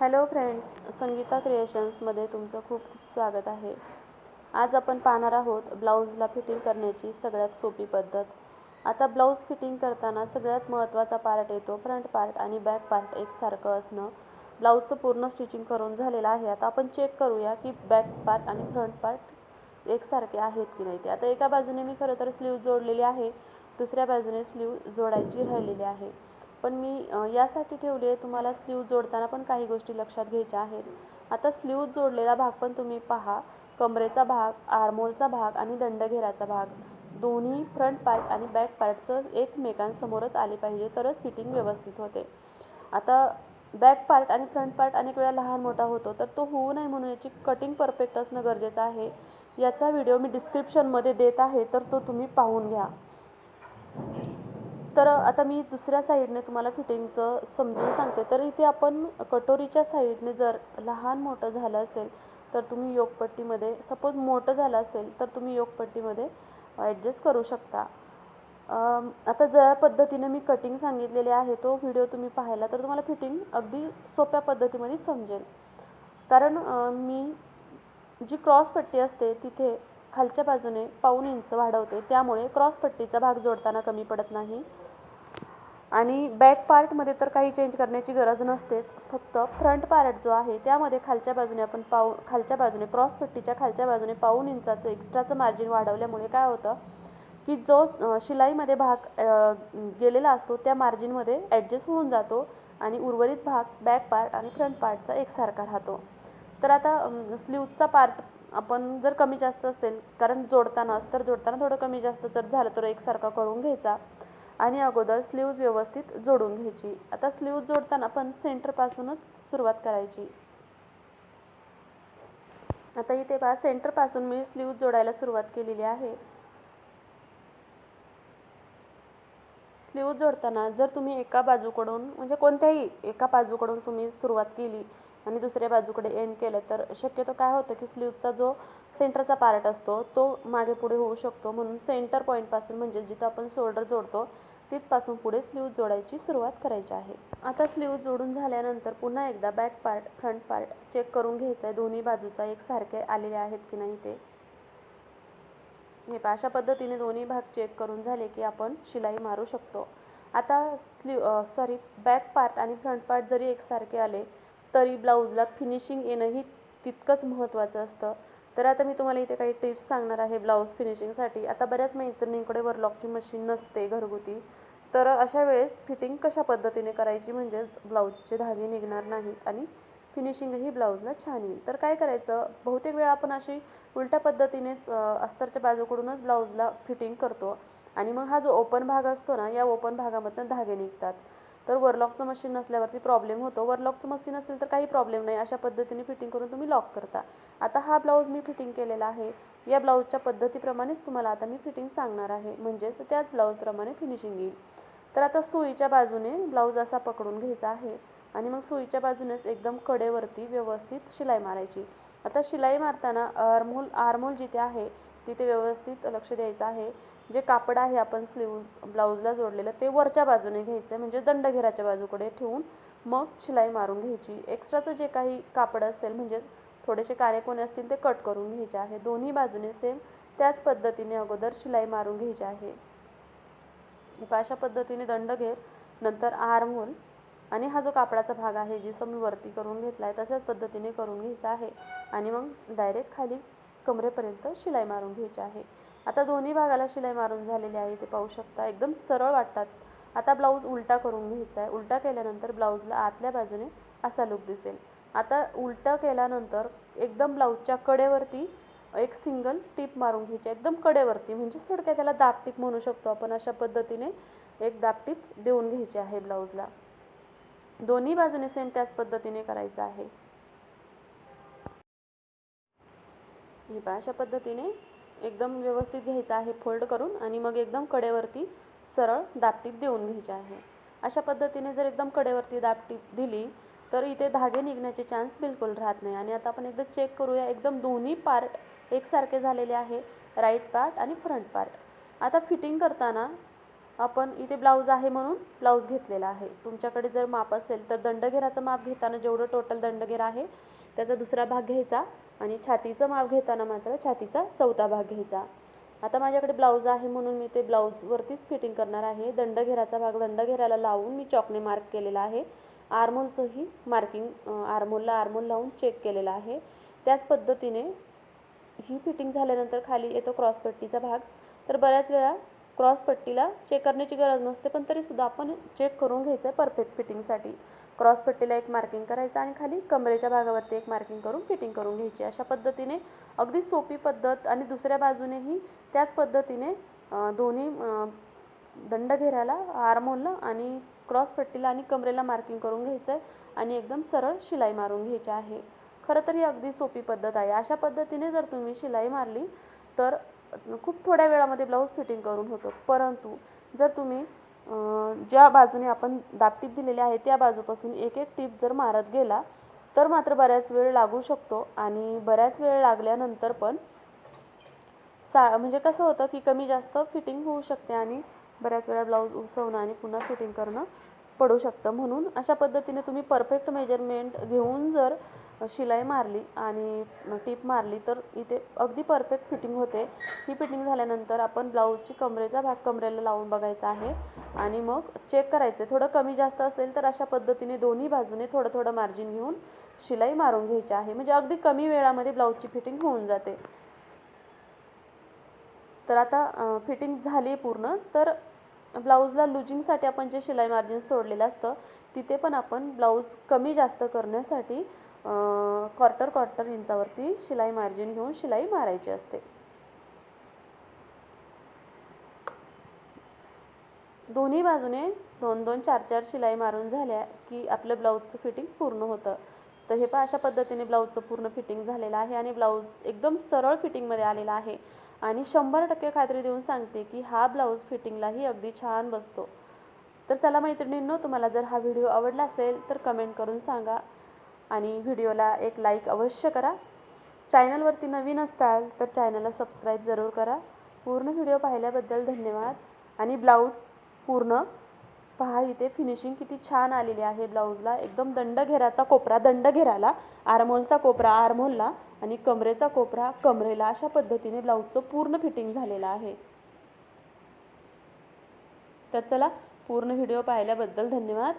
Hello friends Sangeeta क्रिएशन्समध्ये तुमचं खूप खूप स्वागत आहे. आज आपण पाहणार आहोत ब्लाऊजला फिटिंग करण्याची सगळ्यात सोपी पद्धत. आता ब्लाऊज फिटिंग करताना सगळ्यात महत्त्वाचा पार्ट येतो फ्रंट पार्ट आणि बॅक पार्ट एकसारखं असणं. ब्लाऊजचं पूर्ण स्टिचिंग करून झालेलं आहे. आता आपण चेक करूया की बॅक पार्ट आणि फ्रंट पार्ट एकसारखे आहेत की नाही ते. आता एका बाजूने मी खरं तर स्लीव जोडलेली आहे दुसऱ्या बाजूने स्लीव जोडायची राहिलेली आहे. पण मी यासाठी ठेवली आहे तुम्हाला स्लीव जोडताना पण काही गोष्टी लक्षात घ्यायच्या आहेत. आता स्लीव जोडलेला भाग पण तुम्ही पहा. कमरेचा भाग आर्मोलचा भाग आणि दंडघेराचा भाग. दोन्ही फ्रंट पार्ट आणि बॅक पार्टचं एकमेकांसमोरच आले पाहिजे तरच फिटिंग व्यवस्थित होते. आता बॅक पार्ट आणि फ्रंट पार्ट अनेक वेळा लहान मोठा होतो तर तो होऊ नये म्हणून याची कटिंग परफेक्ट असणं गरजेचं आहे. याचा व्हिडिओ मी डिस्क्रिप्शनमध्ये देत आहे तर तो तुम्ही पाहून घ्या. तर आता मी दुसऱ्या साईडने तुम्हाला फिटिंगचं समजून सांगते. तर इथे आपण कटोरीच्या साईडने जर लहान मोठं झालं असेल तर तुम्ही योगपट्टीमध्ये सपोज मोठं झालं असेल तर तुम्ही योगपट्टीमध्ये ॲडजस्ट करू शकता. आता ज्या पद्धतीने मी कटिंग सांगितलेली आहे तो व्हिडिओ तुम्ही पाहिला तर तुम्हाला फिटिंग अगदी सोप्या पद्धतीमध्ये समजेल. कारण मी जी क्रॉस पट्टी असते तिथे खालच्या बाजूने पाऊण इंच वाढवते त्यामुळे क्रॉस पट्टीचा भाग जोडताना कमी पडत नाही. आणि बॅक पार्टमध्ये तर काही चेंज करण्याची गरज नसतेच. फक्त फ्रंट पार्ट जो आहे त्यामध्ये खालच्या बाजूने आपण पाऊ खालच्या बाजूने क्रॉस पट्टीच्या खालच्या बाजूने पाऊण इंचाचं एक्स्ट्राचं मार्जिन वाढवल्यामुळे काय होतं की जो शिलाईमध्ये भाग गेलेला असतो त्या मार्जिनमध्ये ॲडजस्ट होऊन जातो आणि उर्वरित भाग बॅक पार्ट आणि फ्रंट पार्टचा एकसारखा राहतो. तर आता स्लीवचा पार्ट आपण जर कमी जास्त असेल कारण जोडताना तर जोडताना थोडं कमी जास्त जर झालं तर एकसारखा करून घ्यायचा. आणि अगोदर स्लीव्ज व्यवस्थित जोडून घ्यायची. आता स्लीव्ज जोडताना पण सेंटरपासूनच सुरुवात करायची. आता इथे पहा सेंटरपासून मी स्लीव्ज जोडायला सुरुवात केलेली आहे. स्लीव जोडताना जर तुम्ही एका बाजूकडून म्हणजे कोणत्याही एका बाजूकडून तुम्ही सुरुवात केली आणि दुसऱ्या बाजूकडे एंड केलं तर शक्यतो काय होतं की स्लीवचा जो सेंटरचा पार्ट असतो तो मागे पुढे होऊ शकतो. म्हणून सेंटर पॉईंटपासून म्हणजे जिथं आपण शोल्डर जोडतो तिथपासून पुढे स्लीव जोडायची सुरुवात करायची आहे. आता स्लीव जोडून झाल्यानंतर पुन्हा एकदा back part front part check करून घ्यायचं आहे दोन्ही बाजूचा एकसारखे आलेले आहेत की नाही ते. हे अशा पद्धतीने दोन्ही भाग चेक करून झाले की आपण शिलाई मारू शकतो. आता स्लीव सॉरी बॅक पार्ट आणि फ्रंट पार्ट जरी एकसारखे आले तरी ब्लाऊजला फिनिशिंग येणंही तितकंच महत्त्वाचं असतं. तर आता मी तुम्हाला इथे काही टिप्स सांगणार आहे ब्लाऊज फिनिशिंगसाठी आता बऱ्याच मैत्रिणींकडे वरलॉकची मशीन नसते घरगुती. तर अशा वेळेस फिटिंग कशा पद्धतीने करायची म्हणजेच ब्लाऊजचे धागे निघणार नाहीत आणि फिनिशिंगही ब्लाऊजला छान येईल. तर काय करायचं? बहुतेक वेळा आपण अशी उलट्या पद्धतीनेच अस्तरच्या बाजूकडूनच ब्लाऊजला फिटिंग करतो. आणि मग हा जो ओपन भाग असतो ना या ओपन भागामधनं धागे निघतात. तर वरलॉकचं मशीन नसल्यावरती प्रॉब्लेम होतो. वरलॉकचं मशीन असेल तर काही प्रॉब्लेम नाही. अशा पद्धतीने फिटिंग करून तुम्ही लॉक करता. आता हा ब्लाऊज मी फिटिंग केलेला आहे. या ब्लाऊजच्या पद्धतीप्रमाणेच तुम्हाला आता मी फिटिंग सांगणार आहे. म्हणजेच त्याच ब्लाऊजप्रमाणे फिनिशिंग येईल. तर आता सुईच्या बाजूने ब्लाऊज असा पकडून घ्यायचा आहे. आणि मग सुईच्या बाजूनेच एकदम कडेवरती व्यवस्थित शिलाई मारायची. आता शिलाई मारताना आर्मोल आर्मोल जिथे आहे तिथे व्यवस्थित लक्ष द्यायचं आहे. जे कापड आहे आपण स्लीव्ज ब्लाऊजला जोडलेलं ते वरच्या बाजूने घ्यायचं आहे म्हणजे दंडघेराच्या बाजूकडे ठेवून मग शिलाई मारून घ्यायची. एक्स्ट्राचं जे काही कापड असेल म्हणजेच थोडेसे कारेकोने असतील ते कट करून घ्यायचे आहे. दोन्ही बाजूने सेम त्याच पद्धतीने अगोदर शिलाई मारून घ्यायची आहे. अशा पद्धतीने दंड घेर नंतर आर्महोल आणि हा जो कापडाचा भाग आहे जिसं मी वरती करून घेतला आहे तशाच पद्धतीने करून घ्यायचा आहे. आणि मग डायरेक्ट खाली कमरेपर्यंत शिलाई मारून घ्यायची आहे. आता दोन्ही भागाला शिलाई मारून झालेली आहे ते पाहू शकता. एकदम सरळ वाटतात. आता ब्लाऊज उलटा करून घ्यायचा आहे. उलटा केल्यानंतर ब्लाऊजला आतल्या बाजूने असा लुक दिसेल. आता उलटा केल्यानंतर एकदम ब्लाऊजच्या कडेवरती एक सिंगल टीप मारून घ्यायची एकदम कडेवरती म्हणजेच थोडक्यात त्याला दाब टीप म्हणू शकतो आपण. अशा पद्धतीने एक दाब टीप देऊन घ्यायची आहे ब्लाऊजला. दोन्ही बाजूने सेम त्याच पद्धतीने करायचं आहे. पहा अशा पद्धतीने एकदम व्यवस्थित घ्यायचं आहे फोल्ड करून आणि मग एकदम कडेवरती सरळ दाबटीप देऊन घ्यायची आहे. अशा पद्धतीने जर एकदम कडेवरती दाबटीप दिली तर इथे धागे निघण्याचे चान्स बिलकुल राहत नाही. आणि आता आपण एकदा चेक करूया एकदम दोन्ही पार्ट एकसारखे झालेले आहे राईट पार्ट आणि फ्रंट पार्ट आता फिटिंग करताना आपण इथे ब्लाऊज आहे म्हणून ब्लाऊज घेतलेला आहे. तुमच्याकडे जर माप असेल तर दंडघेराचं माप घेताना जेवढं टोटल दंडघेर आहे त्याचा दुसरा भाग घ्यायचा आणि छातीचं माप घेताना मात्र छातीचा चौथा भाग घ्यायचा. आता माझ्याकडे ब्लाऊज आहे म्हणून मी ते ब्लाऊजवरतीच फिटिंग करणार आहे. दंडघेराचा भाग दंडघेराला लावून मी चॉकने मार्क केलेला आहे. आर्मोलचंही मार्किंग आर्मोलला आर्मोल लावून चेक केलेला आहे. त्याच पद्धतीने ही फिटिंग झाल्यानंतर खाली येतो क्रॉसपट्टीचा भाग. तर बऱ्याच वेळा क्रॉसपट्टीला चेक करण्याची गरज नसते पण तरीसुद्धा आपण चेक करून घ्यायचं आहे परफेक्ट फिटिंगसाठी क्रॉस पट्टीला एक मार्किंग करायचं आणि खाली कमरेच्या भागावरती एक मार्किंग करून फिटिंग करून घ्यायची. अशा पद्धतीने अगदी सोपी पद्धत आणि दुसऱ्या बाजूनेही त्याच पद्धतीने दोन्ही दंड घेराला आर्मोलला आणि क्रॉस पट्टीला आणि कमरेला मार्किंग करून घ्यायचं आहे आणि एकदम सरळ शिलाई मारून घ्यायची आहे. खरं तर ही अगदी सोपी पद्धत आहे. अशा पद्धतीने जर तुम्ही शिलाई मारली तर खूप थोड्या वेळामध्ये ब्लाऊज फिटिंग करून होतो. परंतु जर तुम्ही ज्या बाजूने आपण दापटीप दिलेली आहे त्या बाजूपासून एक एक टीप जर मारत गेला तर मात्र बऱ्याच वेळ लागू शकतो. आणि बऱ्याच वेळ लागल्यानंतर पण सा म्हणजे कसं होतं की कमी जास्त फिटिंग होऊ शकते आणि बऱ्याच वेळा ब्लाऊज उसवणं आणि पुन्हा फिटिंग करणं पडू शकतं. म्हणून अशा पद्धतीने तुम्ही परफेक्ट मेजरमेंट घेऊन जर शिलाई मारली आणि टीप मारली तर इथे अगदी परफेक्ट फिटिंग होते. ही फिटिंग झाल्यानंतर आपण ब्लाऊजची कमरेचा भाग कमरेला लावून बघायचा आहे आणि मग चेक करायचं थोडं कमी जास्त असेल तर अशा पद्धतीने दोन्ही बाजूने थोडं थोडं मार्जिन घेऊन शिलाई मारून घ्यायची आहे. म्हणजे अगदी कमी वेळामध्ये ब्लाऊजची फिटिंग होऊन जाते. तर आता फिटिंग झाली पूर्ण. तर ब्लाऊजला लुजिंगसाठी आपण जे शिलाई मार्जिन सोडलेलं असतं तिथे पण आपण ब्लाऊज कमी जास्त करण्यासाठी क्वार्टर क्वार्टर इंचावरती शिलाई मार्जिन घेऊन शिलाई मारायची असते. दोन्ही बाजूने दोन दोन चार चार शिलाई मारून झाल्या की आपलं ब्लाऊजचं फिटिंग पूर्ण होतं. तर हे पहा अशा पद्धतीने ब्लाऊजचं पूर्ण फिटिंग झालेलं आहे आणि ब्लाऊज एकदम सरळ फिटिंगमध्ये आलेला आहे. आणि शंभर टक्के खात्री देऊन सांगते की हा ब्लाऊज फिटिंगलाही अगदी छान बसतो. तर चला मैत्रिणींनो तुम्हाला जर हा व्हिडिओ आवडला असेल तर कमेंट करून सांगा. आणि व्हिडिओला एक लाईक अवश्य करा. चॅनलवरती नवीन असताल तर चॅनलला सबस्क्राईब जरूर करा. पूर्ण व्हिडिओ पाहिल्याबद्दल धन्यवाद. आणि ब्लाऊज पूर्ण पहा इथे फिनिशिंग किती छान आलेली आहे ब्लाऊजला एकदम दंडघेराचा कोपरा दंडघेराला आर्मोलचा कोपरा आर्मोलला आणि कमरेचा कोपरा कमरेला अशा पद्धतीने ब्लाऊजचं पूर्ण फिटिंग झालेलं आहे. तर चला पूर्ण व्हिडिओ पाहिल्याबद्दल धन्यवाद.